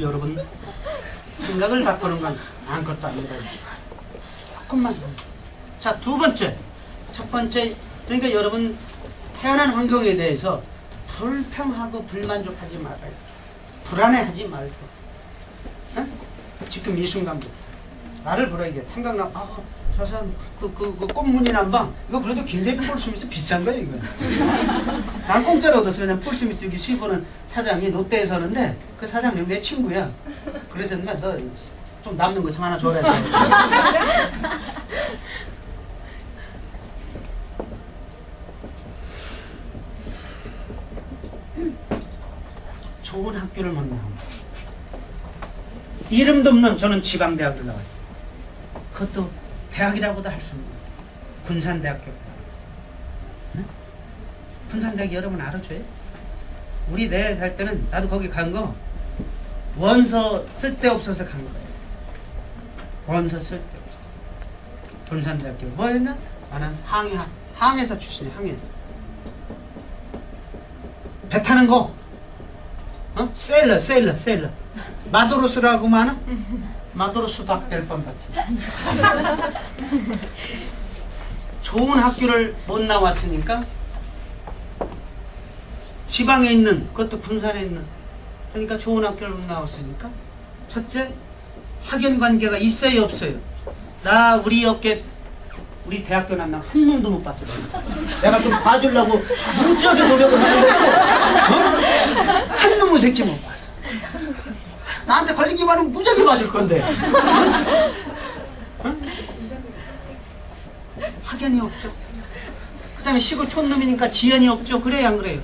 여러분 생각을 바꾸는 건 아무것도 아니다. 조금만. 자, 두 번째. 첫 번째, 그러니까 여러분 태어난 환경에 대해서 불평하고 불만족하지 말아요. 불안해하지 말고. 어? 지금 이 순간부터. 나를 보라 이게 생각나. 아, 저 사람 그, 그, 그 꽃무늬 난방 이거 그래도 길레비 폴스미스 비싼 거야 이거. 난 공짜로 얻었어. 그냥 폴스미스 여기 수입하는 사장이 롯데에 서는데 그 사장님 내 친구야. 그래서 인마 너좀 남는 거좀 하나 줘라. 좋은 학교를 못 나옵니다. 이름도 없는 저는 지방대학을 나왔어요. 그것도 대학이라고도 할수 없는 군산대학교. 응? 군산대학 여러분 알아줘요? 우리 내갈 때는 나도 거기 간 거 원서 쓸데없어서 간 거예요. 원서 쓸데없어. 군산대학교 뭐 했나? 나는 항해 항해사 출신이야 항해사. 배 타는 거. 어? 세일러 세일러 세일러. 마도로스라고 많아? 마도로스 박될 뻔봤지. 좋은 학교를 못 나왔으니까 지방에 있는 그것도 군산에 있는 그러니까 좋은 학교를 못 나왔으니까 첫째 학연 관계가 있어요 없어요. 나 우리 업계 우리 대학교 난한 놈도 못 봤어. 내가 좀 봐주려고 무지하게 노력을 하는데도 어? 한 놈의 새끼 못 봤어. 나한테 걸리기만 하면 무지하게 맞을 건데. 어? 학연이 없죠. 그 다음에 시골 촌놈이니까 지연이 없죠. 그래요, 안 그래요?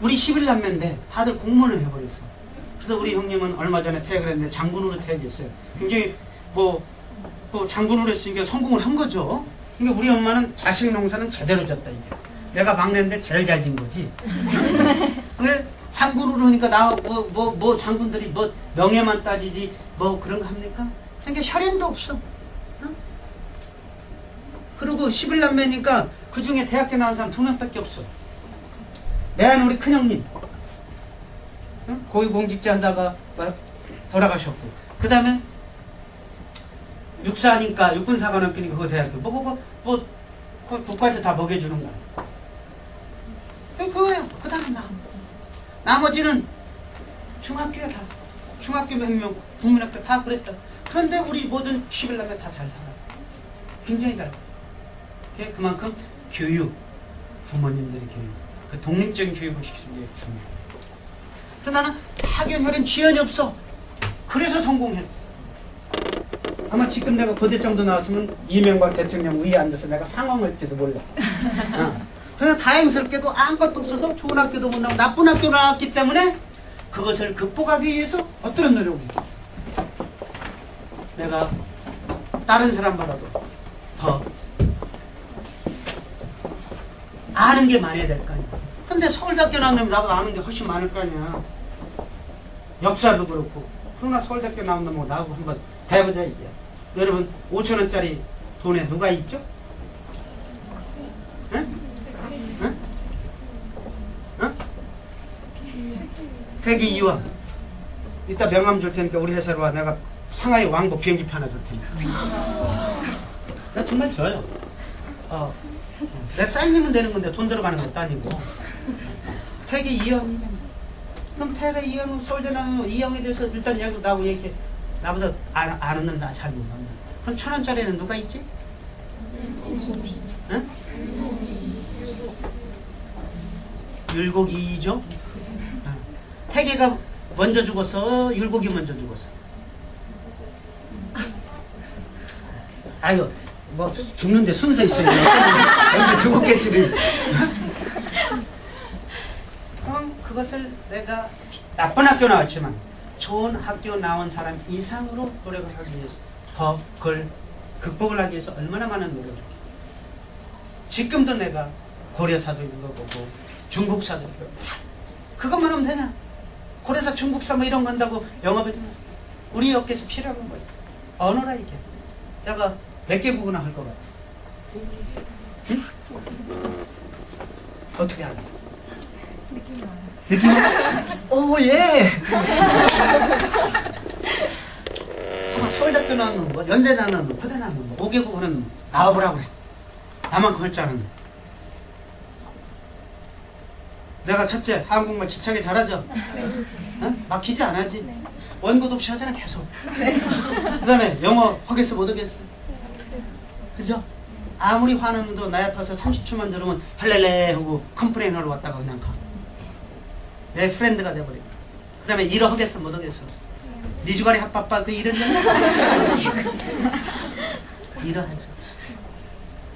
우리 11남매인데 다들 공무원을 해버렸어. 그래서 우리 형님은 얼마 전에 퇴학을 했는데 장군으로 퇴학했어요. 굉장히 뭐, 뭐 장군으로 했으니까 성공을 한 거죠. 그러니까 우리 엄마는 자식 농사는 제대로 졌다, 이게. 내가 막내인데 제일 잘 진 거지. 그래, 장군으로 하니까 나, 뭐, 뭐, 뭐 장군들이 뭐 명예만 따지지 뭐 그런 거 합니까? 그러니까 혈연도 없어. 어? 그리고 11남매니까 그 중에 대학교 나온 사람 두 명밖에 없어. 내한 우리 큰형님. 응? 고위공직자 한다가 뭐 돌아가셨고. 그 다음에 육사니까 육군사관학교니까 그거 대학교. 뭐, 그거, 뭐, 그 국가에서 다 먹여주는 거야. 그- 그거예요. 그 다음에 나. 나머지는 중학교야 다. 중학교 몇 명, 국민학교 다 그랬다. 그런데 우리 모든 11남매 다 잘 살아. 굉장히 잘. 그게 그만큼 교육, 부모님들이 교육, 그 독립적인 교육을 시키는 게 중요해. 그래서 나는 학연 혈연 지연이 없어. 그래서 성공했어. 아마 지금 내가 고대 정도 나왔으면 이명박 대통령 위에 앉아서 내가 상황할지도 몰라. 어. 그래서 다행스럽게도 아무것도 없어서 좋은 학교도 못 나오고 나쁜 학교 나왔기 때문에 그것을 극복하기 위해서 어떤 노력이 내가 다른 사람보다도 더 아는 게 많아야 될 거 아니야. 근데 서울대학교 나오면 나보다 아는 게 훨씬 많을 거 아니야. 역사도 그렇고. 그러나 서울대학교 나온 놈하고 나하고 한번 대보자 이게. 여러분 5천 원짜리 돈에 누가 있죠? 응? 응? 응? 대기 이왕. 이따 명함 줄 테니까 우리 회사로 와. 내가 상하이 왕복 비행기 표 하나 줄 테니까. 나 정말 줘요. 어. 내 사인이면 되는 건데 돈 들어가는 것도 아니고. 태기 이형. 그럼 태기 이형 서울대 나오면 이형에 대해서 일단 여기 나하고 얘기해. 나보다 안, 아는 나잘 모른다. 그럼 천 원짜리는 누가 있지? 응? 율곡이죠? 태계가 먼저 죽었어? 율곡이 먼저 죽었어? 아유, 뭐 죽는데 순서 있어요. 언제 죽었겠지. 그럼 그것을 내가 나쁜 학교 나왔지만 좋은 학교 나온 사람 이상으로 노력을 하기 위해서 더 그걸 극복을 하기 위해서 얼마나 많은 노력을 했겠 지금도 내가 고려사도 읽어보고 중국사도 읽어보고 그것만 하면 되냐? 그래서 중국사 뭐 이런 거 한다고 영업을 우리 업계에서 필요한 거예요. 언어라 이게. 내가 몇 개국이나 할 것 같아. 응? 어떻게 알았어? 느낌 오, 예! 아마 서울대표 나는 거, 연대 나는 거, 고대 나는 거, 5개국은 나와보라고 해. 나만 그럴 줄 아는데. 내가 첫째 한국말 지차게 잘하죠? 어? 막히지 않아지? 원고도 없이 하잖아 계속. 그 다음에 영어 하겠어 못 하겠어? 그죠? 아무리 화내도 나 앞에서 30초만 들으면 할렐레 하고 컴플레인 하러 왔다가 그냥 가. 내 프렌드가 돼버려. 그 다음에 일어 하겠어 못 하겠어? 네 주가리 핫바빠 그년 일어 하죠.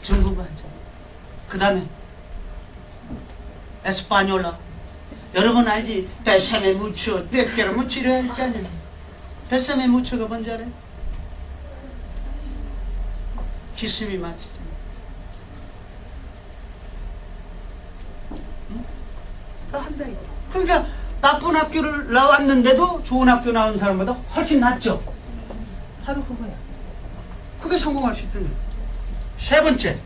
중국어 하죠. 그 다음에 에스파뇰라 여러분 알지? 베사메 무초 떼끼를 무치려 할까요? 베사메 무초가 뭔지 알아요? 기스미 맞히잖아. 응? 한다. 그러니까 나쁜 학교를 나왔는데도 좋은 학교 나온 사람보다 훨씬 낫죠. 바로 그거야. 그게 성공할 수 있던 거야. 세 번째,